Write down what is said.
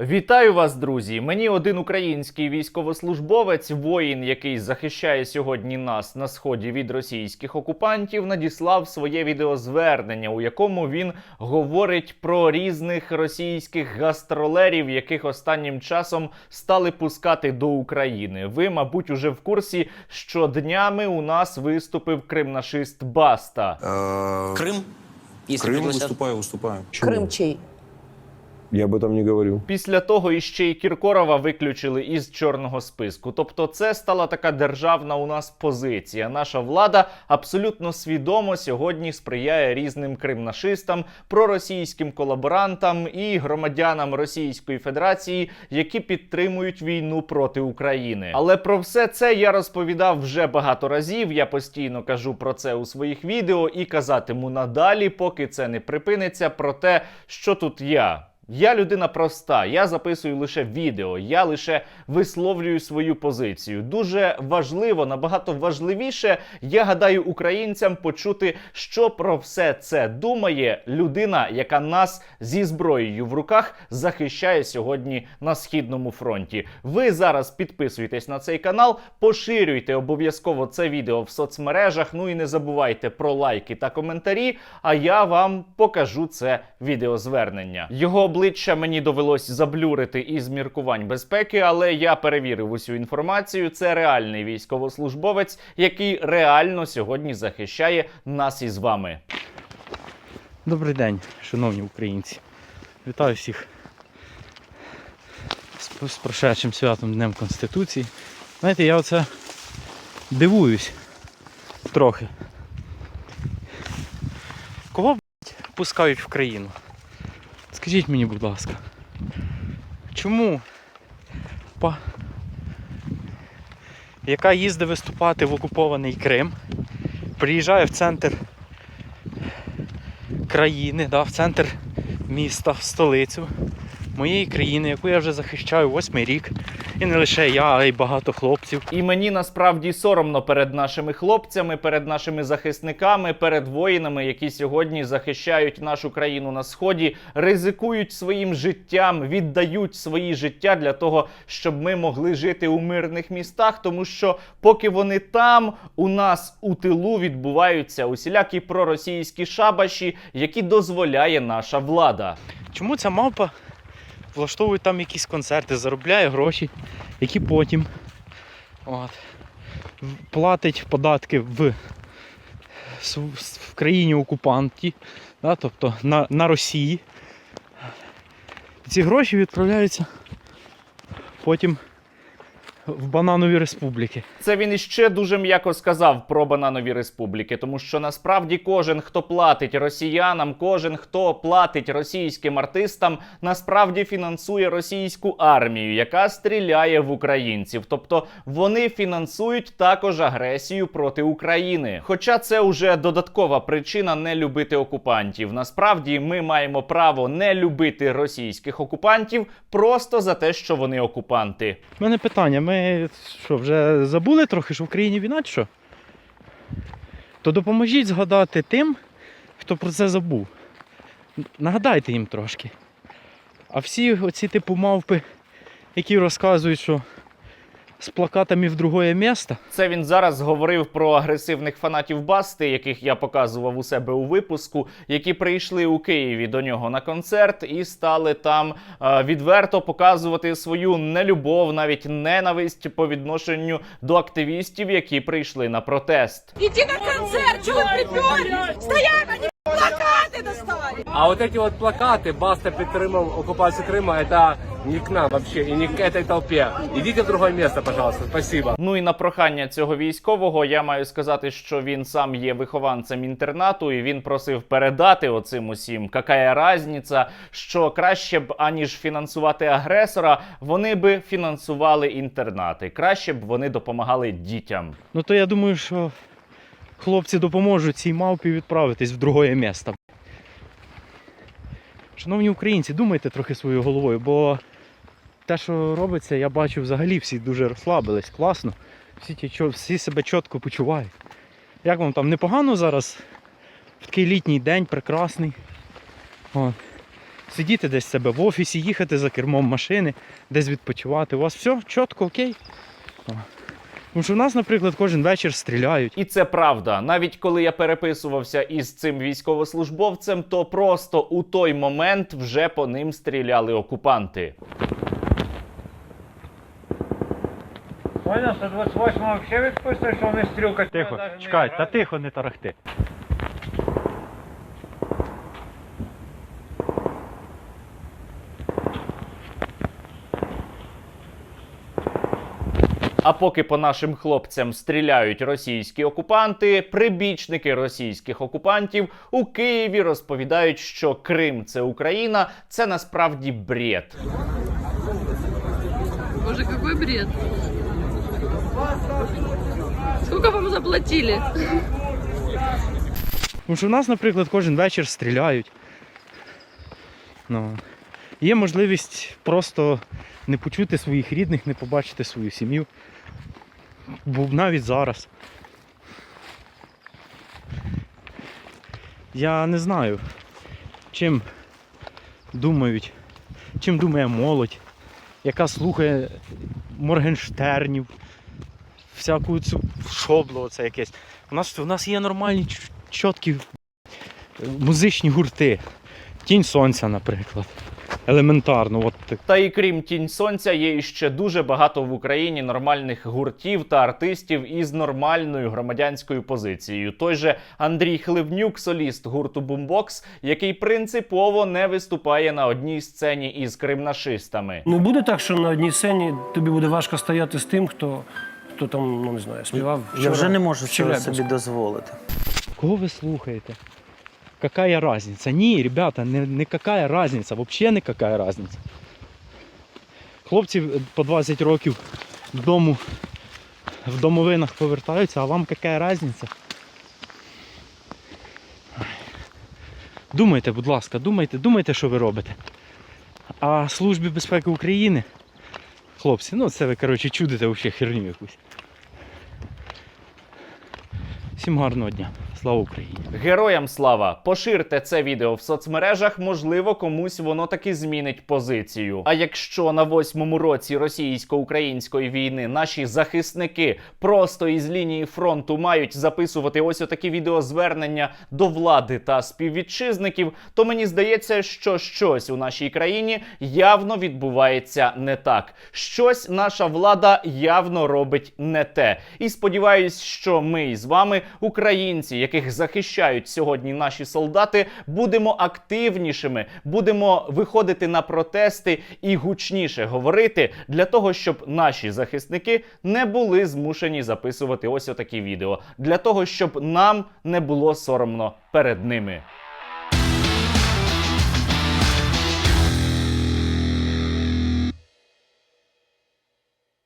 Вітаю вас, друзі! Мені один український військовослужбовець, воїн, який захищає сьогодні нас на сході від російських окупантів, надіслав своє відеозвернення, у якому він говорить про різних російських гастролерів, яких останнім часом стали пускати до України. Ви, мабуть, уже в курсі, що днями у нас виступив кримнашист Баста. Э, Крым? Если Крым пригласят. выступаю, выступаю. Крым чей? Я об этом не говорю. Після того іще й Кіркорова виключили із чорного списку. Тобто, це стала така державна у нас позиція. Наша влада абсолютно свідомо сьогодні сприяє різним кримнашистам, проросійським колаборантам і громадянам Російської Федерації, які підтримують війну проти України. Але про все це я розповідав вже багато разів. Я постійно кажу про це у своїх відео і казатиму надалі, поки це не припиниться. Про те, що тут я. Я людина проста, я записую лише відео, я лише висловлюю свою позицію. Дуже важливо, набагато важливіше, я гадаю, українцям почути, що про все це думає людина, яка нас зі зброєю в руках захищає сьогодні на східному фронті. Ви зараз підписуйтесь на цей канал, поширюйте обов'язково це відео в соцмережах. Ну і не забувайте про лайки та коментарі. А я вам покажу це відеозвернення. Його обличчя мені довелось заблюрити із міркувань безпеки, але я перевірив усю інформацію. Це реальний військовослужбовець, який реально сьогодні захищає нас із вами. Добрий день, шановні українці. Вітаю всіх з, з прошедшим святом Днем Конституції. Знаєте, я оце дивуюсь трохи. Кого блядь, пускають в країну? Скажіть мені, будь ласка, чому па... яка їздить виступати в окупований Крим, приїжджає в центр країни, да, в центр міста, в столицю моєї країни, яку я вже захищаю восьмий рік. І не лише я, а й багато хлопців. І мені насправді соромно перед нашими хлопцями, перед нашими захисниками, перед воїнами, які сьогодні захищають нашу країну на сході, ризикують своїм життям, віддають свої життя для того, щоб ми могли жити у мирних містах. Тому що поки вони там, у нас у тилу відбуваються усілякі проросійські шабаші, які дозволяє наша влада. Чому ця мавпа влаштовує там якісь концерти, заробляє гроші, які потім от, платить податки в, в країні окупанті, да, тобто на, на Росії. Ці гроші відправляються потім в бананові республіки. Це він іще дуже м'яко сказав про бананові республіки, тому що насправді кожен, хто платить росіянам, кожен, хто платить російським артистам, насправді фінансує російську армію, яка стріляє в українців. Тобто вони фінансують також агресію проти України. Хоча це вже додаткова причина не любити окупантів. Насправді ми маємо право не любити російських окупантів просто за те, що вони окупанти. У мене питання, ми що, вже забули трохи, що в країні війна що? То допоможіть згадати тим, хто про це забув. Нагадайте їм трошки. А всі оці типу мавпи, які розказують, що з плакатами в другое місто, Це він зараз говорив про агресивних фанатів Басти, яких я показував у себе у випуску, які прийшли у Києві до нього на концерт і стали там е, відверто показувати свою нелюбов, навіть ненависть по відношенню до активістів, які прийшли на протест. Иди на концерт, чего приперли? Стоять, они плакаты достали. А вот эти вот плакаты «Баста підтримав оккупацию Крыма» это не к нам вообще и не к этой толпе. Идите в другое место, пожалуйста. Спасибо. Ну і на прохання цього військового я маю сказати, що він сам є вихованцем інтернату, і він просив передати оцим усім, какая разниця, що краще б аніж фінансувати агресора, вони би фінансували інтернати. Краще б вони допомагали дітям. ну то я думаю, що хлопці допоможуть цій мавпі відправитись в другое місто. Шановні українці, думайте трохи своєю головою, бо те, що робиться, я бачу взагалі всі дуже розслабились, класно. Всі, всі себе чітко почувають. Як вам там непогано зараз? В такий літній день, прекрасний. От. сидіти десь себе в офісі, їхати за кермом машини, десь відпочивати. У вас все чітко, окей. О. Тому що в нас, наприклад, кожен вечір стріляють. І це правда. Навіть коли я переписувався із цим військовослужбовцем, то просто у той момент вже по ним стріляли окупанти. Понял, 128 вообще відпустив, що вони стрілка. Тихо, чекай, та тихо, не тарахти. А поки по нашим хлопцям стріляють російські окупанти, прибічники російських окупантів у Києві розповідають, що Крим це Україна, це насправді бред. Боже, какой бред. Сколько вам заплатили? Тому що в нас, наприклад, кожен вечір стріляють. Ну, є можливість просто не почути своїх рідних, не побачити свою сім'ю. Бо навіть зараз. Я не знаю, чим думають, чим думає молодь, яка слухає Моргенштернів, всяку цю шобло оце якесь. У нас, у нас є нормальні чіткі е, музичні гурти. Тінь сонця, наприклад. Елементарно. От так. Та і крім тінь сонця, є іще дуже багато в Україні нормальних гуртів та артистів із нормальною громадянською позицією. Той же Андрій Хливнюк, соліст гурту Бумбокс, який принципово не виступає на одній сцені із кримнашистами. Не буде так, що на одній сцені тобі буде важко стояти з тим, хто, хто там, ну не знаю, співав. Я вже не можу в цього собі дозволити. Кого ви слухаєте? Какая разница? Ні, ребята, не, не какая разница, взагалі не какая разница. Хлопці е, по 20 років додому в домовинах повертаються, а вам какая разница? Ай. Думайте, будь ласка, думайте, думайте, що ви робите. А Службі безпеки України, хлопці, ну це ви, коротше, чудите взагалі херню якусь. Всім гарного дня. Слава Україні! Героям слава! Поширте це відео в соцмережах, можливо, комусь воно таки змінить позицію. А якщо на восьмому році російсько-української війни наші захисники просто із лінії фронту мають записувати ось отакі відеозвернення до влади та співвітчизників, то мені здається, що щось у нашій країні явно відбувається не так. Щось наша влада явно робить не те. І сподіваюсь, що ми з вами, українці, яких захищають сьогодні наші солдати, будемо активнішими, будемо виходити на протести і гучніше говорити для того, щоб наші захисники не були змушені записувати ось отакі відео, для того, щоб нам не було соромно перед ними.